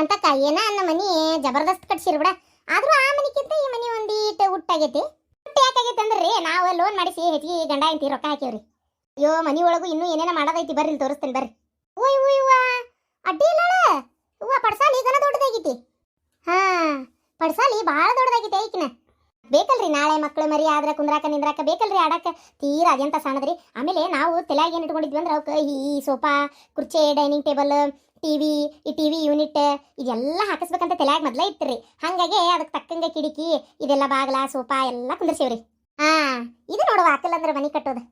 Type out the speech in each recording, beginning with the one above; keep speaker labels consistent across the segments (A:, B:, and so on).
A: ಅಂತಕ್ಕ ಏನ ಅನ್ನ ಮನಿ ಜಬರ್ದಸ್ತ್ ಕಟ್ಸಿರ್ ಬಿಡ. ಆದ್ರೂ ಆ ಮನಿಕ್ಕಿಂತ ಈ ಮನಿ ಒಂದೀಟ್ ಹುಟ್ಟಾಗೈತಿ. ಹುಟ್ಟ ಯಾಕಾಗೈತಿ ಅಂದ್ರಿ, ನಾವು ಲೋನ್ ಮಾಡಿಸಿ ಹೆಚ್ಚಿಗೆ ಗಂಡ ಐತಿ ರೊಕ್ಕ ಹಾಕಿವ್ರಿ ಅಯ್ಯೋ, ಮನಿ ಒಳಗು ಇನ್ನೂ ಏನೇನ ಮಾಡೋದೈತಿ ಬರ್ರಿ ಇಲ್ಲಿ ತೋರಿಸ್ತೇನೆ ಬರ್ರಿ. ಓಯ್ ಓಯ್ ಅಡ್ಡಿ ಇಲ್ಲ ಹೂವ ಪಡ್ಸಾಲಿ ಗನ ದೊಡ್ಡದಾಗೈತಿ. ಹಾ, ಪಡ್ಸಾಲಿ ಭಾಳ ದೊಡ್ಡದಾಗೈತಿ ಐಕಿನ. ಬೇಕಲ್ರಿ ನಾಳೆ ಮಕ್ಕಳು ಮರಿ ಆದ್ರ ಕುಂದ್ರಾಕ ನಿಂದ್ರಾಕ ಬೇಕಲ್ರಿ ಆಡಾಕ? ತೀರಾ ಅದೆಂತ ಸಣ್ಣದ್ರಿ. ಆಮೇಲೆ ನಾವು ತಲೆಯಾಗ ಏನು ಇಟ್ಕೊಂಡಿದ್ವಿ ಅಂದ್ರೆ ಅವಕ್ಕೆ ಈ ಸೋಫಾ, ಕುರ್ಚಿ, ಡೈನಿಂಗ್ ಟೇಬಲ್, ಟಿವಿ, ಈ ಟಿವಿ ಯೂನಿಟ್ ಇದೆಲ್ಲ ಹಾಕಿಸ್ಬೇಕಂತ ತಲೆಯಾಗ ಮೊದಲೇ ಇತ್ರಿ ಹಂಗಾಗಿ ಅದಕ್ಕೆ ತಕ್ಕಂಗೆ ಕಿಡಿಕಿ ಇದೆಲ್ಲ ಬಾಗ್ಲ, ಸೋಫಾ ಎಲ್ಲ ಕುಂದಿರ್ಸೇವ್ರಿ. ಹಾ ಇದು ನೋಡುವ ಆಕಲ್ ಅಂದ್ರೆ ಮನಿ ಕಟ್ಟೋದು.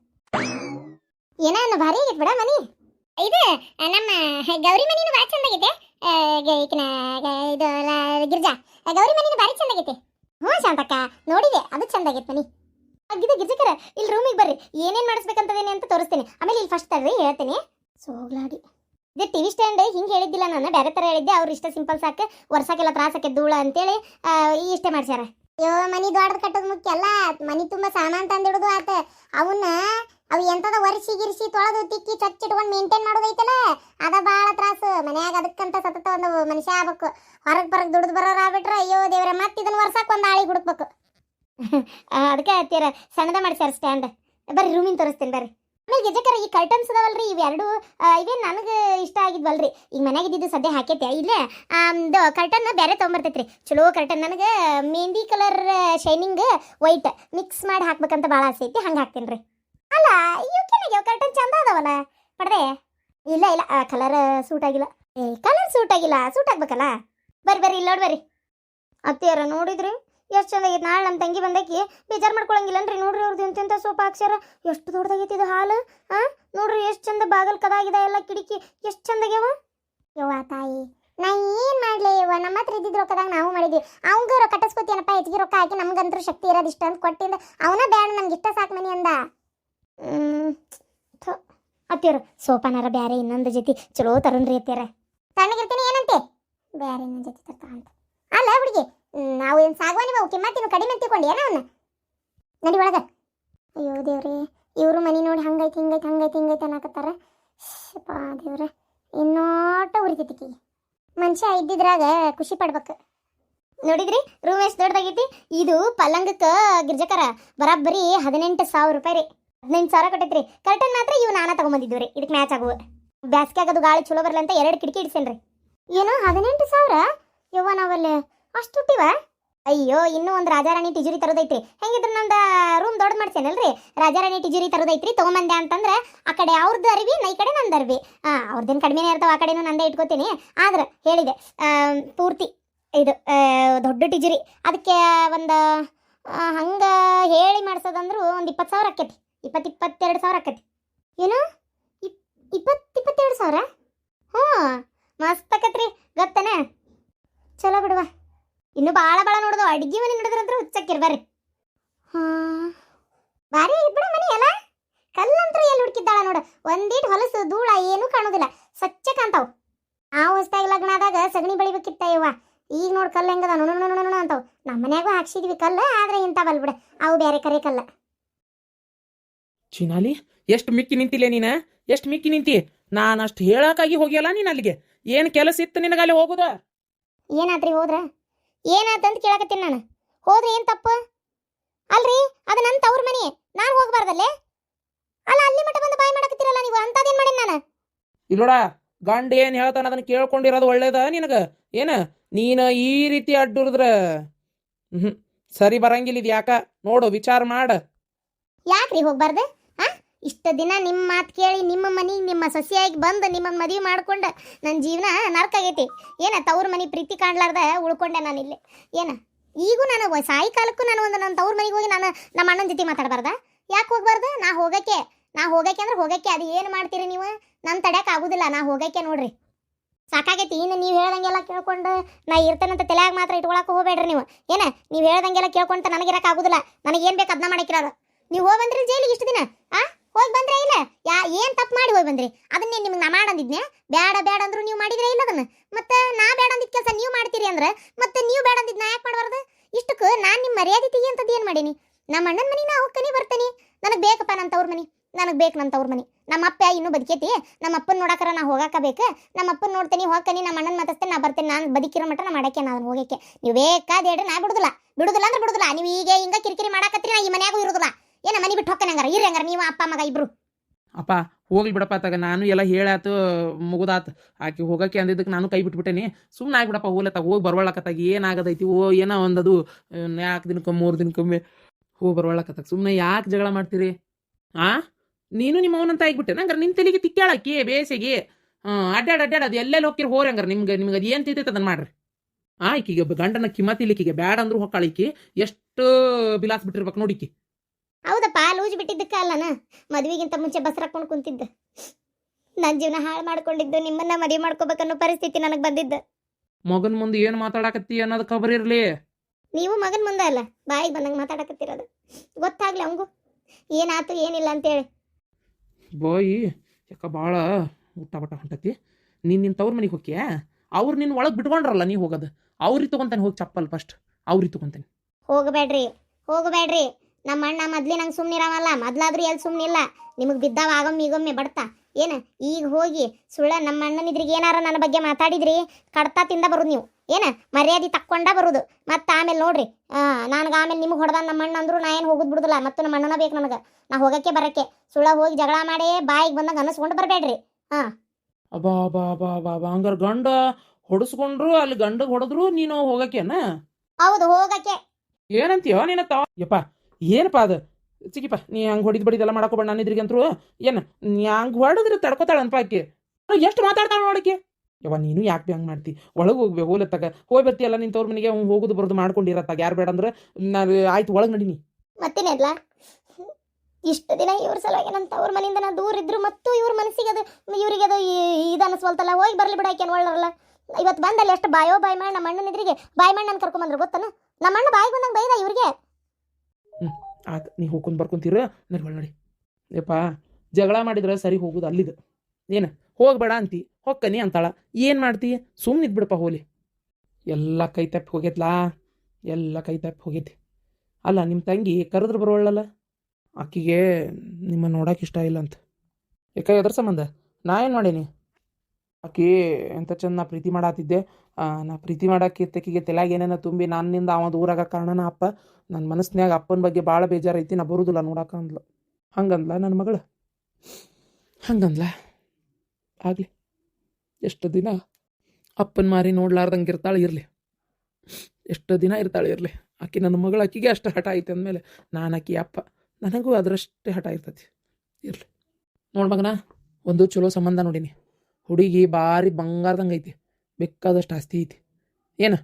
A: ಏನ ಭಾರಿ ಆಗೈತೆ ಬಿಡ ಮನಿ? ಇದು, ನಮ್ಮ ಗೌರಿ ಮನಿನೂ ಭಾಳ ಚಂದಾಗೈತೆ ಇದು ಗಿರ್ಜಾ. ಗೌರಿ ಮನಿನೂ ಭಾರಿ ಚಂದಾಗೈತೆ ಹ್ಞೂ ಶಾಂತಕ್ಕ. ನೋಡಿದೆ. ಅದು ಚಂದಾಗೈತೆ ಮನಿ. ಅಗ್ಗಿದ ಗಿರ್ಜಕರ, ಇಲ್ಲಿ ರೂಮಿಗೆ ಬರ್ರಿ. ಏನೇನು ಮಾಡಿಸ್ಬೇಕಂತದೇನೆ ಅಂತ ತೋರಿಸ್ತೀನಿ. ಆಮೇಲೆ ಇಲ್ಲಿ ಫಸ್ಟ್ ತಡ್ರಿ ಹೇಳ್ತೀನಿ. ಸೋಗ್ಲಾಡಿ. ಇದು ಟಿವಿ ಸ್ಟ್ಯಾಂಡ್ ಹಿಂಗೆ ಹೇಳಿದ್ದಿಲ್ಲ ನಾನು. ಬೇರೆ ಥರ ಹೇಳಿದ್ದೆ, ಅವ್ರು ಇಷ್ಟ ಸಿಂಪಲ್ ಸಾಕು. ವರ್ಸಕ್ಕೆಲ್ಲ ತ್ರಾಸಕ್ಕೆ ಧೂಳ ಅಂತೇಳಿ ಈ ಇಷ್ಟೇ ಮಾಡ್ಸ್ಯಾರ. ಅಯ್ಯೋ, ಮನಿ ದೊಡ್ಡದು ಕಟ್ಟೋದು ಮುಖ್ಯ ಅಲ್ಲ. ಮನಿ ತುಂಬ ಸಾಮಾನು ತಂದಿಡೋದು ಆತ. ಅವನ್ನ ಅವು ಎಂತದ ಒರೆಸಿ ಗಿರ್ಸಿ ತೊಳೆದು ತಿಕ್ಕಿ ಚಚ್ಚಿಟ್ಕೊಂಡು ಮೇಂಟೈನ್ ಮಾಡೋದೈತಲ್ಲ? ಅದ ಭಾಳ ತ್ರಾಸು. ಮನ್ಯಾಗ ಅದಕ್ಕಂತ ಸತತ ಒಂದು ಮನುಷ್ಯ ಆಗ್ಬೇಕು. ಹೊರಗೆ ಬರಕ್ ದುಡ್ದು ಬರೋರು ಆಗ್ಬಿಟ್ರೆ ಅಯ್ಯೋ ದೇವ್ರ, ಮತ್ತೆ ಇದನ್ನ ವರ್ಷಕ್ಕೆ ಒಂದು ಆಳಿ ಹುಡುಕ್ಬೇಕು. ಅದಕ್ಕೆ ಹತ್ತಿರ ಸಣ್ಣದ ಮಾಡ್ಸ್ಯಾರ ಸ್ಟ್ಯಾಂಡ್ ಬರ್ರಿ ರೂಮಿನ ತೋರಿಸ್ತೇನೆ, ಬರ್ರಿ. ಆಮೇಲೆ ಗೆಜಕರ ಈ ಕರ್ಟನ್ಸ್ ಅದಾವಲ್ರಿ ಇವೆರಡು ಇವೇನು ನನಗೆ ಇಷ್ಟ ಆಗಿದ್ವಲ್ರಿ? ಈಗ ಮನ್ಯಾಗ ಇದ್ದಿದ್ದು ಸದ್ಯ ಹಾಕೈತೆ ಇಲ್ಲೇ ಇದು ಕರ್ಟನ್ ಬೇರೆ ತೊಗೊಂಬರ್ತೈತ್ರಿ. ಚಲೋ ಕರ್ಟನ್ ನನಗೆ mehendi colour shining white mix ಮಾಡಿ ಹಾಕ್ಬೇಕಂತ ಭಾಳ ಆಸೆ ಐತಿ, ಹಂಗೆ ಹಾಕ್ತೀನಿ ರೀ ಅಲ್ಲ ಇವಕ್ಕೇನಾಗ್ಯಾವ ಕರ್ಟನ್ ಚಂದ ಅದಾವಲ್ಲ? ಪಡ್ದೆ ಇಲ್ಲ ಇಲ್ಲ, ಆ ಕಲರ್ ಸೂಟ್ ಆಗಿಲ್ಲ. ಏ ಕಲರ್ ಸೂಟ್ ಆಗಿಲ್ಲ ಸೂಟ್ ಆಗ್ಬೇಕಲ್ಲ? ಬರ್ರಿ ಬರ್ರಿ, ಇಲ್ಲಿ ನೋಡಿ ಬರ್ರಿ. ಅತ್ತಿಯಾರ ನೋಡಿದ್ರಿ? ಎಷ್ಟು ಚಂದ ಆಗೈತೆ. ನಾಳೆ ನಮ್ಮ ತಂಗಿ ಬಂದಾಕಿ, ಬೇಜಾರು ಮಾಡ್ಕೊಳಂಗಿಲ್ಲನ್ರಿ. ನೋಡ್ರಿ ಅವ್ರದ್ದು ಎಂತೆಂಥ ಸೋಪ ಹಾಕ್ಸ್ಯಾರ. ಎಷ್ಟು ದೊಡ್ಡದಾಗೈತಿ ಇದು ಹಾಲು ಹಾಂ ನೋಡ್ರಿ ಎಷ್ಟು ಚಂದ ಬಾಗಲ್ ಕದಾಗಿದೆ, ಎಲ್ಲ ಕಿಟಕಿ. ಎಷ್ಟು ಚಂದ ಆಗ್ಯಾವ ಯವ್ವ ತಾಯಿ, ನಾ ಏನು ಮಾಡಲಿ ಯವ್ವ? ನಮ್ಮ ಹತ್ರ ಇದ್ದಿದ್ದು ರೊಕ್ಕದಾಗ ನಾವು ಮಾಡಿದ್ವಿ. ಅವಂಗ ರೊಕ್ಕ ಕಟ್ಟಿಸ್ಕೋತೀನಪ್ಪ ಹೆಚ್ಚಿಗೆ ರೊಕ್ಕ ಹಾಕಿ ನಮ್ಗಂತೂ ಶಕ್ತಿ ಇರೋದಿಷ್ಟ ಅಂತ ಕೊಟ್ಟಿಂದ. ಅವನ ಬೇಡ ನಮ್ಗೆ ಇಷ್ಟ ಸಾಕು ಮನಿ ಅಂದ. ಹ್ಮ್ ಅತ್ತಿಯರು ಸೋಪಾನಾರ ಬ್ಯಾರೆ ಇನ್ನೊಂದು ಜೊತೆ ಚಲೋ ತರನ್ರಿ ಅತ್ತಿಯರ. ತಣ್ಣಗಿರ್ತೀನಿ ಏನಂತೆ? ಬ್ಯಾರೆ ಇನ್ನೊಂದು ಜೊತೆ ತರ್ತಾ ಅಲ್ಲ ಹುಡುಗಿ, ನಾವು ಏನು ಸಾಗುವಾನಿ ಬಾವು ಕಿಮ್ಮತ್ತಿನ ಕಡಿಮೆ ತಿಳ್ಕೊಂಡು, ಏನೋ ಅವನ್ನ ನಡಿ ಒಳಗ. ಅಯ್ಯೋ ದೇವ್ರಿ, ಇವರು ಮನೆ ನೋಡಿ ಹಂಗೈತಿ, ಹಿಂಗೈತಿ ಹಂಗೈತಿ, ಹಿಂಗೈತಿ ಅನ್ನಕತ್ತಾರ. ಶಪ್ಪ ದೇವ್ರ, ಇನ್ನೋಟ ಉರಿತೈತಿ ಮನುಷ್ಯ ಇದ್ದಿದ್ರಾಗ ಖುಷಿ ಪಡ್ಬೇಕು. ನೋಡಿದ್ರಿ ರೂಮ್ ಎಷ್ಟು ದೊಡ್ಡದಾಗೈತಿ ಇದು ಪಲ್ಲಂಗಕ್ಕೆ ಗಿರ್ಜಕರ ಬರಾಬ್ಬರಿ ಹದಿನೆಂಟು ಸಾವಿರ ರೂಪಾಯಿ ರೀ. ಹದಿನೆಂಟು ಸಾವಿರ ಕಟ್ಟೈತ್ರಿ. ಕರ್ಟನ್ ಮಾತ್ರ ಇವು ನಾನ ತಗೊಂಬಂದಿದ್ವಿ ರೀ. ಇದಕ್ಕೆ ಮ್ಯಾಚ್ ಆಗುವ. ಬ್ಯಾಸ್ಗ್ಯಾಗ ಅದು ಗಾಳಿ ಚಲೋ ಬರಲ್ಲ ಅಂತ ಎರಡು ಕಿಟಕಿ ಇಡ್ಸೇನ್ರಿ. ಏನು ಹದಿನೆಂಟು ಸಾವಿರ? ಯವ್ವ ನಾವಲ್ಲಿ. ಅಷ್ಟು ಹುಟ್ಟಿವ? ಅಯ್ಯೋ, ಇನ್ನೂ ಒಂದು ರಾಜಾರಾಣಿ ಟಿಜುರಿ ತರೋದೈತ್ರಿ. ಹೆಂಗಿದ್ರು ನಮ್ದು ರೂಮ್ ದೊಡ್ಡ ಮಾಡ್ಸೇನಲ್ರಿ? ರಾಜಾರಾಣಿ ಟಿಜುರಿ ತರೋದೈತ್ರಿ, ತೊಗೊಂಬಂದೆ ಅಂತಂದ್ರೆ ಆ ಕಡೆ ಅವ್ರದ್ದು ಅರಿವಿ, ನಾ ಕಡೆ ನಂದು ಅರಿವಿ. ಹಾಂ ಅವ್ರದ್ದೇನು ಕಡಿಮೆನೇ ಇರ್ತಾವ, ಆ ಕಡೆನೂ ನಂದೇ ಇಟ್ಕೋತೀನಿ. ಆದ್ರೆ ಹೇಳಿದೆ ಪೂರ್ತಿ ಇದು ದೊಡ್ಡ ಟಿಜುರಿ. ಅದಕ್ಕೆ ಒಂದು ಹಂಗೆ ಹೇಳಿ ಮಾಡ್ಸೋದಂದ್ರೂ ಒಂದು ಇಪ್ಪತ್ತು ಸಾವಿರ ಆಕೈತಿ ಇಪ್ಪತ್ತು ಇಪ್ಪತ್ತೆರಡು ಸಾವಿರ ಆಕತಿ. ಏನು? ಇಪ್ ಇಪ್ಪತ್ತು ಇಪ್ಪತ್ತೆರಡು ಸಾವಿರ? ಹ್ಞೂ, ಮಸ್ತ್ ಆಕತ್ರಿ, ಗೊತ್ತೇನೆ? ಚಲೋ ಬಿಡುವ. ಇನ್ನು ಭಾಳ ಭಾಳ ನೋಡೋದು, ಅಡ್ಗೆ ಮನೆ ನೋಡಿದ್ರಂದ್ರೆ ಹುಚ್ಚಕ್ಕಿರ್ ಬರ್ರಿ ಹಾಂ ಭಾರಿ ಇಬ್ಬಳ ಮನೆ ಅಲ್ಲ ಕಲ್ಲಂತ್ರ ಎಲ್ಲಿ ಹುಡುಕಿದ್ದಾಳ ನೋಡು. ಒಂದೀಟ್ ಹೊಲಸು, ಧೂಳ ಏನೂ ಕಾಣೋದಿಲ್ಲ. ಸ್ವಚ್ಛ ಕಾಣ್ತಾವ. ಆ ಹೊಸ್ತಾಗಿ ಲಗ್ನ ಆದಾಗ ಸಗಣಿ ಬೆಳಿಬೇಕಿತ್ತ ಇವ ಈಗ ನೋಡು ಕಲ್ಲು ಹೆಂಗದ ನೋಣ ಅಂತಾವ್ ನಮ್ಮ ಮನ್ಯಾಗೂ ಹಾಕ್ಸಿದ್ವಿ ಕಲ್ಲು ಆದ್ರೆ ಇಂಥವಲ್ ಬಿಡ ಅವು ಬೇರೆ ಕರೆ ಕಲ್ಲ
B: ಚಿನಾಲಿ ಎಷ್ಟು ಮಿಕ್ಕಿ ನಿಂತಿಲ್ಲ ನೀನ? ಎಷ್ಟು ಮಿಕ್ಕಿ ನಿಂತಿ? ನಾನು ಅಷ್ಟು ಹೇಳಕ್ಕಾಗಿ ಹೋಗ್ಯಲ್ಲ ನೀನು ಅಲ್ಲಿಗೆ. ಏನು ಕೆಲಸ ಇತ್ತು ನಿನಗೆ ಅಲ್ಲಿ ಹೋಗುದ?
A: ಏನಾತ್ರಿ ಹೋದ್ರ? ಏನಾತಂತ ಕೇಳಕತ್ತೀನಿ ನಾನು. ಹೋದ್ರೆ ಏನು ತಪ್ಪು? ಅಲ್ರಿ ಅದು ನನ್ನ ತವ್ರ ಮನೆ. ನಾನು ಹೋಗ್ಬಾರ್ದಲ್ಲೇ? ಅಲ್ಲ ಅಲ್ಲಿ ಮಟ್ಟ ಬಂದು ಬಾಯ್ ಮಾಡಕತ್ತೀರಲ್ಲ ನೀವು? ಅಂತದೇನ್ ಮಾಡೇನ್ ನಾನು?
B: ಇಲ್ಲೋಡ ಗಂಡ ಏನು ಹೇಳ್ತಾನ ಅದನ್ನ ಕೇಳ್ಕೊಂಡಿರೋದು ಒಳ್ಳೇದ ನಿನಗೆ? ಏನ? ನೀನು ಈ ರೀತಿ ಅಡ್ಡುರಿದ್ರ? ಹ್ಞೂ ಸರಿ ಬರಂಗಿಲ್ಲ ಇದು ಯಾಕ ನೋಡು ವಿಚಾರ ಮಾಡ.
A: ಯಾಕ್ರಿ ಹೋಗ್ಬಾರ್ದು? ಇಷ್ಟ ದಿನ ನಿಮ್ಮ ಮಾತು ಕೇಳಿ ನಿಮ್ಮ ಮನೆಗೆ ನಿಮ್ಮ ಸೊಸೆಯಾಗಿ ಬಂದು ನಿಮ್ಮನ್ನು ಮದುವೆ ಮಾಡ್ಕೊಂಡು ನನ್ನ ಜೀವನ ನರ್ಕ ಏನ ತವ್ರ ಮನೆ ಪ್ರೀತಿ ಕಾಣ್ಲಾರ್ದ ಉಳ್ಕೊಂಡೆ ನಾನು ಇಲ್ಲಿ. ಏನ? ಈಗೂ ನಾನು ಸಾಯಂಕಾಲಕ್ಕೂ ಸಾಯಿ ಕಾಲಕ್ಕೂ ನಾನು ಒಂದು ನನ್ನ ತವ್ರ ಮನೆಗೆ ಹೋಗಿ ನಾನು ನಮ್ಮ ಅಣ್ಣನ ಜೊತೆ ಮಾತಾಡಬಾರ್ದ? ಯಾಕೆ ಹೋಗ್ಬಾರ್ದು? ನಾ ಹೋಗಕ್ಕೆ ನಾ ಹೋಗಕ್ಕೆ ಅಂದ್ರೆ ಹೋಗಕ್ಕೆ ಅದು ಏನು ಮಾಡ್ತೀರಿ ನೀವು? ನನ್ನ ತಡ್ಯಾಕ ಆಗುದಿಲ್ಲ, ನಾ ಹೋಗಕ್ಕೆ ನೋಡ್ರಿ. ಸಾಕಾಗೈತಿ, ಇನ್ನು ನೀವು ಹೇಳ್ದಂಗೆಲ್ಲ ಕೇಳ್ಕೊಂಡು ನಾ ಇರ್ತೇನಂತ ತಲೆಯಾಗ ಮಾತ್ರ ಇಟ್ಕೊಳಕ್ಕೆ ಹೋಗ್ಬೇಡ್ರಿ ನೀವು. ಏನ? ನೀವು ಹೇಳ್ದಂಗೆಲ್ಲ ಕೇಳ್ಕೊಂತ ನನಗಿರಕ್ಕೆ ಆಗುದಿಲ್ಲ. ನನಗೇನು ಬೇಕು ಅದನ್ನ ಮಾಡಕ್ಕಿರೋದು ನೀವು ಹೋಗಿ ಬಂದ್ರಿ ಜೈಲಿಗೆ ಇಷ್ಟು ದಿನ, ಆ? ಹೋಗಿ ಬಂದ್ರೆ ಇಲ್ಲ? ಯಾ, ಏನ್ ತಪ್ಪು ಮಾಡಿ ಹೋಗಿ ಬಂದ್ರಿ? ಅದನ್ನೇ ನಿಮ್ಗೆ ನಾ ಮಾಡಂದಿದ್ನೆ ಬೇಡ ಬೇಡ ಅಂದ್ರು ನೀವು ಮಾಡಿದ್ರೆ ಇಲ್ಲ ಅದನ್ನ? ಮತ್ತೆ ನಾ ಬೇಡ ಅಂದಿದ್ ಕೆಲಸ ನೀವು ಮಾಡ್ತೀರಿ ಅಂದ್ರೆ ಮತ್ತೆ ನೀವು ಬೇಡ ಅಂದಿದ್ ನಾ ಯಾಕೆ ಮಾಡಬಾರ್ದು? ಇಷ್ಟಕ್ಕೆ ನಾನು ನಿಮ್ಮ ಮರ್ಯಾದೆ ತೆಗಿಯಂತದ್ದು ಏನು ಮಾಡೀನಿ? ನಮ್ಮ ಅಣ್ಣನ ಮನೆ ನಾ ಹೋಗ್ತಾನೆ, ಬರ್ತೇನೆ. ನನಗೆ ಬೇಕಪ್ಪ ನನ್ನ ತವ್ರ ಮನೆ. ನನಗೆ ಬೇಕು ನನ್ನ ತವ್ರ ಮನೆ. ನಮ್ಮ ಅಪ್ಪ ಇನ್ನೂ ಬದುಕೈತಿ? ನಮ್ಮ ಅಪ್ಪನ ನೋಡಕರ ನಾ ಹೋಗಾಕ ಬೇಕು? ನಮ್ಮ ಅಪ್ಪನ ನೋಡ್ತೀನಿ, ಹೋಗ್ತೀನಿ, ನಮ್ಮ ಅಣ್ಣನ ಮಾತಾಡ್ತೇನೆ ನಾ ಬರ್ತೇನೆ. ನಾನು ಬದುಕಿರೋ ಮಟ್ಟ ನಾ ಮಾಡಕ್ಕೆ ನಾನು ಹೋಗಕ್ಕೆ. ನೀವು ಬೇಕಾದ ಹೇಳ್ರಿ, ನಾ ಬಿಡುದಿಲ್ಲ. ಬಿಡುದಿಲ್ಲ ಅಂದ್ರೆ ಬಿಡುದಿಲ್ಲ. ನೀವು ಈಗ ಹಿಂಗೆ ಕಿರಿಕಿರಿ ಮಾಡಾಕತ್ರಿ, ನಾ ಈ ಮನ್ಯಾಗೂ ಇರುದಿಲ್ಲ. ಏನ ಮನೆ ಬಿಟ್ಟು ಹೋಗ್ತೇನೆ ಹಂಗಾರ. ಇರ್ರಿ ಹಂಗಾರ, ನೀವು ಅಪ್ಪ, ಮಗ, ಇಬ್ರು.
B: ಅಪ್ಪ, ಹೋಗ್ಲಿ ಬಿಡಪ್ಪ ತಗ ನಾನು ಎಲ್ಲ ಹೇಳಾತು, ಮುಗುದಾತು. ಆಕೆ ಹೋಗಕ್ಕೆ ಅಂದಿದ್ದಕ್ಕೆ ನಾನು ಕೈ ಬಿಟ್ಬಿಟ್ಟೇನಿ. ಸುಮ್ಮನೆ ಆಗ್ಬಿಡಪ್ಪ ಹೋಗ್ಲತ್ತಾಗ ಹೋಗಿ ಬರ್ವಳಕತ್ತಾಗ. ಏನಾಗದೈತಿ ಓ, ಏನೋ ಒಂದದು. ನಾಲ್ಕು ದಿನಕ್ಕೊಮ್ಮೆ, ಮೂರು ದಿನಕ್ಕೊಮ್ಮೆ. ಹೋಗಿ ಬರ್ವಳಕತ್ತಾಗ. ಸುಮ್ಮನೆ ಯಾಕೆ ಜಗಳ ಮಾಡ್ತೀರಿ? ಆ? ನೀನು ನಿಮ್ಮ ಅವನಂತ ಆಗ್ಬಿಟ್ಟೆ ನಂಗಾರ ನಿನ್ನ ತಲೆಗೆ ತಿಕ್ಕಾಳಕ್ಕಿ ಬೇಸಿಗೆ. ಅಡ್ಡಾಡ ಅಡ್ಡಾಡ ಅದು ಎಲ್ಲೆಲ್ಲಿ ಹೋಗ್ತಿರಿ ಹೋರಿ ಹಂಗಾರ. ನಿಮ್ಗೆ ನಿಮ್ಗೆ ಅದು ಏನು ತಿಂತೈತೆ ಅದನ್ನು ಮಾಡ್ರಿ. ಆ, ಈಕಿಗೆ ಗಂಡನ ಕಿಮ್ಮತ್ತಿಲಿಕ್ಕಿಗೆ ಬ್ಯಾಡ ಅಂದ್ರೂ ಹೊಕ್ಕಾಳಿಕಿ ಎಷ್ಟು ಬಿಲಾಸ್ ಬಿಟ್ಟಿರ್ಬೇಕು ನೋಡಿಕಿ
A: ಹೌದಪ್ಪ ಲೂಜ್ ಬಿಟ್ಟಿದ್ದಕ್ಕೆ ಅಲ್ಲನ? ಮದುವೆಗಿಂತ ಮುಂಚೆ ಬಸ್ರಾಕೊಂಡು ಕುಂತಿದ್ದ. ನನ್ನ ಜೀವನ ಹಾಳು ಮಾಡ್ಕೊಂಡಿದ್ದು ನಿಮ್ಮನ್ನ ಮದುವೆ ಮಾಡ್ಕೋಬೇಕನ್ನೋ ಪರಿಸ್ಥಿತಿ ನನಗೆ ಬಂದಿದ್ದ.
B: ಮಗನ ಮುಂದೆ ಏನು ಮಾತಾಡಕತ್ತಿ ಅನ್ನೋದು ಖಬರ್ ಇರಲಿ.
A: ನೀವು ಮಗನ ಮುಂದೆ ಅಲ್ಲ ಬಾಯಿಗೆ ಬಂದಂಗೆ ಮಾತಾಡಕತ್ತಿರೋದು. ಗೊತ್ತಾಗ್ಲಿ ಅವಂಗು. ಏನಾತು ಏನಿಲ್ಲ ಅಂತೇಳಿ.
B: ಬಾಯಿ ಯಾಕ ಭಾಳ ಊಟ ಬಟ ಹೊಂಟತಿ? ನೀನು ನಿನ್ನ ತವ್ರ ಮನೆಗೆ ಹೋಗ್ಯಾ ಅವ್ರು ನಿನ್ನ ಒಳಗೆ ಬಿಟ್ಕೊಂಡ್ರಲ್ಲ ನೀ ಹೋಗೋದು. ಅವ್ರಿಗೆ ತೊಗೊಂತಾನೆ ಹೋಗಿ ಚಪ್ಪಲ್ ಫಸ್ಟ್ ಅವ್ರಿಗೆ ತೊಗೊಂತಾನೆ
A: ಹೋಗಬೇಡ್ರಿ ಹೋಗಬೇಡ್ರಿ. ನಮ್ಮ ಅಣ್ಣ ಮೊದ್ಲಿ ನಂಗೆ ಸುಮ್ಮನಿರವಲ್ಲ ಮೊದ್ಲಾದ್ರೂ ಎಲ್ಲಿ ಸುಮ್ಮನಿಲ್ಲ ನಿಮಗೆ ಬಿದ್ದಾವ ಆಗೊಮ್ಮೆ ಈಗೊಮ್ಮೆ ಬಡ್ತಾ ಏನು? ಈಗ ಹೋಗಿ ಸುಳ್ಳ ನಮ್ಮ ಅಣ್ಣನ ಇದ್ರಿಗೆ ಏನಾರ ನನ್ನ ಬಗ್ಗೆ ಮಾತಾಡಿದ್ರಿ? ಕಡ್ತಾ ತಿಂದ ಬರೋದು ನೀವು. ಏನು? ಮರ್ಯಾದೆ ತಕ್ಕೊಂಡ ಬರೋದು. ಮತ್ತೆ ಆಮೇಲೆ ನೋಡ್ರಿ. ನನಗೆ ಆಮೇಲೆ ನಿಮಗೆ ಹೊಡೆದ ನಮ್ಮ ಅಣ್ಣ ಅಂದ್ರು ನಾ ಏನು ಹೋಗೋದು ಬಿಡುದಿಲ್ಲ. ಮತ್ತು ನಮ್ಮ ಅಣ್ಣನ ಬೇಕು ನನಗೆ. ನಾ ಹೋಗಕ್ಕೆ ಬರಕ್ಕೆ. ಸುಳ್ಳ ಹೋಗಿ ಜಗಳ ಮಾಡಿ ಬಾಯಿಗೆ ಬಂದಾಗ ಅನಸ್ಕೊಂಡು ಬರಬೇಡ್ರಿ.
B: ಅಬಾ ಬಾ ಬಾ ಬಾ ಬಾ ಹಂಗಾರೆ ಗಂಡ ಹೊಡೆಸ್ಕೊಂಡ್ರು ಅಲ್ಲಿ ಗಂಡಗೆ ಹೊಡೆದ್ರು ನೀನು ಹೋಗಕ್ಕೆನಾ?
A: ಹೌದು ಹೋಗಕ್ಕೆ.
B: ಏನಂತೀಯೋ ನೀನ ತಾವ? ಯಪ್ಪ ಏನಪ್ಪ ಅದು? ಚಿಕ್ಕಿಪ್ಪ, ನೀ ಹಂಗೆ ಹೊಡಿದ್ ಬಡಿದೆಲ್ಲ ಮಾಡಕೋಬೇಡ ನಾನು ಅಂತರು ಏನು, ನೀ ಹಂಗೆ ಹೊಡೆದ್ರೆ ತಡ್ಕೋತಾಳನ್ಪ ಆಕೆ. ಎಷ್ಟು ಮಾತಾಡ್ತಾಳ ನೋಡಕ್ಕೆ ಯವ್ವ, ನೀನು ಯಾಕೆ ಹಂಗೆ ಮಾಡ್ತಿ? ಒಳಗೆ ಹೋಗ್ಬೇಕು ಹೋಲತ್ತಾಗ. ಹೋಗಿ ಬರ್ತೀಯಲ್ಲ ನಿನ್ನ ತವ್ರ ಮನೆಗೆ ಹೋಗುದು ಬರೋದು ಮಾಡ್ಕೊಂಡಿರತ್ತಾಗ. ಯಾರು ಬೇಡ ಅಂದ್ರೆ ನಾನು, ಆಯ್ತು, ಒಳಗೆ ನಡೀನಿ.
A: ಮತ್ತೇನಿಲ್ಲ ಇಷ್ಟು ದಿನ ಇವ್ರ ಸಲುವಾಗಿ ನನ್ನ ತವ್ರ ಮನೆಯಿಂದ ನಾನು ದೂರ ಇದ್ರು ಮತ್ತು ಇವ್ರ ಮನಸ್ಸಿಗೆ ಅದು, ಇವರಿಗೆ ಅದು ಇದು ಅನಿಸ್ವಲ್ತಲ್ಲ ಹೋಗಿ ಬರ್ಲಿ ಆಕೆ ಒಳ್ಳರಲ್ಲ ಇವತ್ತು ಬಂದಲ್ಲಿ ಎಷ್ಟು ಬಾಯೋ ಬಾಯ್ ಮಾಡಿ ನಮ್ಮ ಅಣ್ಣನ ಎದುರಿಗೆ ಬಾಯ್ ಮಾಡಿ ನಾನು ಕರ್ಕೊಂಬಂದ್ರು, ಗೊತ್ತನ? ನಮ್ಮ ಅಣ್ಣ ಬಾಯಿಗೆ ಬಂದಂಗೆ ಬೈದ ಇವ್ರಿಗೆ?
B: ಆಯ್ತು ನೀ ಹೋಗ್ಕೊಂಡು ಬರ್ಕೊಂತೀರ? ನಡಿ ಒಳ ನಡಿ. ಯಪ್ಪ, ಜಗಳ ಮಾಡಿದ್ರೆ ಸರಿ ಹೋಗುದು ಅಲ್ಲಿದು. ಏನು ಹೋಗ್ಬೇಡ ಅಂತಿ. ಹೊಕ್ಕನಿ ಅಂತಾಳ. ಏನು ಮಾಡ್ತಿ? ಸುಮ್ಮನೆ ಇದ್ಬಿಡಪ್ಪ ಹೋಲಿ. ಎಲ್ಲ ಕೈ ತಪ್ಪಿ ಹೋಗೈತ್ಲಾ? ಎಲ್ಲ ಕೈ ತಪ್ಪಿ ಹೋಗೈತಿ. ಅಲ್ಲ ನಿಮ್ಮ ತಂಗಿ ಕರೆದ್ರೆ ಬರೋಳ್ಳಲ್ಲ ಆಕಿಗೆ ನಿಮ್ಮ ನೋಡೋಕೆ ಇಷ್ಟ ಇಲ್ಲ ಅಂತ ಯಾಕೆ ಎದ್ರ ಸಂಬಂಧ? ನಾ ಏನು ಮಾಡೀನಿ? ಆಕಿ ಎಂಥ ಚಂದ ನಾ ಪ್ರೀತಿ ಮಾಡಾತಿದ್ದೆ. ನಾ ಪ್ರೀತಿ ಮಾಡಕ್ಕೆ ತೆಕಿಗೆ ತಲೆಯಾಗ ಏನೇನೋ ತುಂಬಿ ನನ್ನಿಂದ ಅವ ದೂರಾಗ ಕಾರಣನ ಅಪ್ಪ ನನ್ನ ಮನಸ್ನ್ಯಾಗ ಅಪ್ಪನ ಬಗ್ಗೆ ಭಾಳ ಬೇಜಾರೈತಿ, ನಾ ಬರುದಿಲ್ಲ ನೋಡಕ್ಕ ಅಂದ್ಲು. ಹಂಗಂದ್ಲ ನನ್ನ ಮಗಳು? ಹಂಗಂದ್ಲ? ಆಗಲಿ. ಎಷ್ಟು ದಿನ ಅಪ್ಪನ ಮಾರಿ ನೋಡ್ಲಾರ್ದಂಗೆ ಇರ್ತಾಳೆ ಇರಲಿ. ಎಷ್ಟು ದಿನ ಇರ್ತಾಳೆ ಇರಲಿ. ಆಕಿ ನನ್ನ ಮಗಳು ಆಕಿಗೆ ಅಷ್ಟು ಹಠ ಐತೆ ಅಂದಮೇಲೆ ನಾನು ಆಕಿ ಅಪ್ಪ, ನನಗೂ ಅದರಷ್ಟೇ ಹಠ ಇರ್ತೈತಿ. ಇರಲಿ. ನೋಡ್ ಮಗನ, ಒಂದು ಚಲೋ ಸಂಬಂಧ ನೋಡಿನಿ. ಹುಡುಗಿ ಭಾರಿ ಬಂಗಾರದಂಗೆ ಐತಿ. ಬೇಕಾದಷ್ಟು ಆಸ್ತಿ ಐತಿ. ಏನು?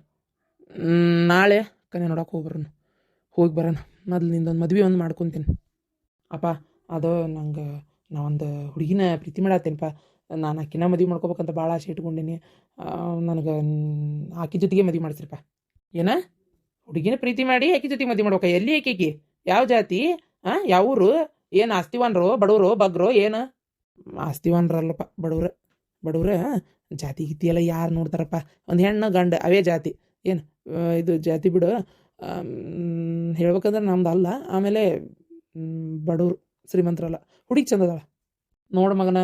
B: ನಾಳೆ ಕನೆ ನೋಡೋಕೆ ಹೋಗಿ ಬರೋಣ. ಹೋಗಿ ಬರೋಣ. ಮೊದಲು ನಿಂದೊಂದು ಮದ್ವೆ ಒಂದು ಮಾಡ್ಕೊತೀನಿ. ಅಪ್ಪ, ಅದು ನಂಗೆ ನಾ ಒಂದು ಹುಡುಗಿನ ಪ್ರೀತಿ ಮಾಡತ್ತೇನಪ್ಪ ನಾನು ಆಕಿನ ಮದುವೆ ಮಾಡ್ಕೋಬೇಕಂತ ಭಾಳ ಆಸೆ ಇಟ್ಕೊಂಡೀನಿ. ನನಗೆ ಆಕಿ ಜೊತೆಗೆ ಮದುವೆ ಮಾಡಿಸ್ರಿಪ್ಪ. ಏನ? ಹುಡುಗಿನ ಪ್ರೀತಿ ಮಾಡಿ ಆಕಿ ಜೊತೆಗೆ ಮದುವೆ ಮಾಡ್ಬೇಕ? ಎಲ್ಲಿ ಆಕಿಗೆ? ಯಾವ ಜಾತಿ? ಹಾಂ ಯಾವ ಊರು? ಏನು ಆಸ್ತಿವಾನ್ರು, ಬಡವರು, ಬಗ್ರು, ಏನು? ಆಸ್ತಿವಾನ್ರಲ್ಲಪ್ಪ, ಬಡವ್ರ. ಬಡವ್ರ ಜಾತಿ ಗೀತಿ ಎಲ್ಲ ಯಾರು ನೋಡ್ತಾರಪ್ಪ? ಒಂದು ಹೆಣ್ಣು ಗಂಡು, ಅವೇ ಜಾತಿ. ಏನು ಇದು ಜಾತಿ ಬಿಡು. ಹೇಳ್ಬೇಕಂದ್ರೆ ನಮ್ದು ಅಲ್ಲ. ಆಮೇಲೆ ಬಡವರು ಶ್ರೀಮಂತರಲ್ಲ ಹುಡುಗಿ ಚಂದ ನೋಡು ಮಗನ,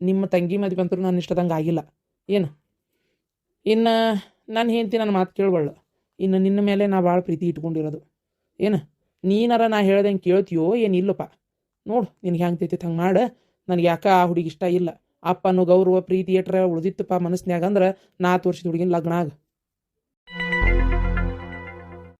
B: ನಿಮ್ಮ ತಂಗಿ ಮದುವೆ ಅಂತೂ ನಾನು ಇಷ್ಟದಂಗೆ ಆಗಿಲ್ಲ. ಏನು? ಇನ್ನು ನಾನು ಹೇಳ್ತಿ ನನ್ನ ಮಾತು ಕೇಳ್ಬಳ್ಳು ಇನ್ನು ನಿನ್ನ ಮೇಲೆ ನಾ ಭಾಳ ಪ್ರೀತಿ ಇಟ್ಕೊಂಡಿರೋದು. ಏನು? ನೀನಾರ ನಾ ಹೇಳ್ದಂಗೆ ಕೇಳ್ತೀಯೋ ಏನು ಇಲ್ಲಪ್ಪ? ನೋಡು, ನಿನಗೆ ಹೆಂಗೆ ತೈತೈತೆ ಹಂಗೆ ಮಾಡು. ನನಗೆ ಯಾಕೆ ಆ ಹುಡುಗಿ ಇಷ್ಟ ಇಲ್ಲ? ಅಪ್ಪನು ಗೌರವ ಪ್ರೀತಿ ಇಟ್ರೆ ಉಳಿದಿತ್ತಪ್ಪ ಮನಸ್ನ್ಯಾಗ ಅಂದ್ರೆ ನಾ ವರ್ಷದ ಹುಡುಗಿನ ಲಗ್ನ ಆಗ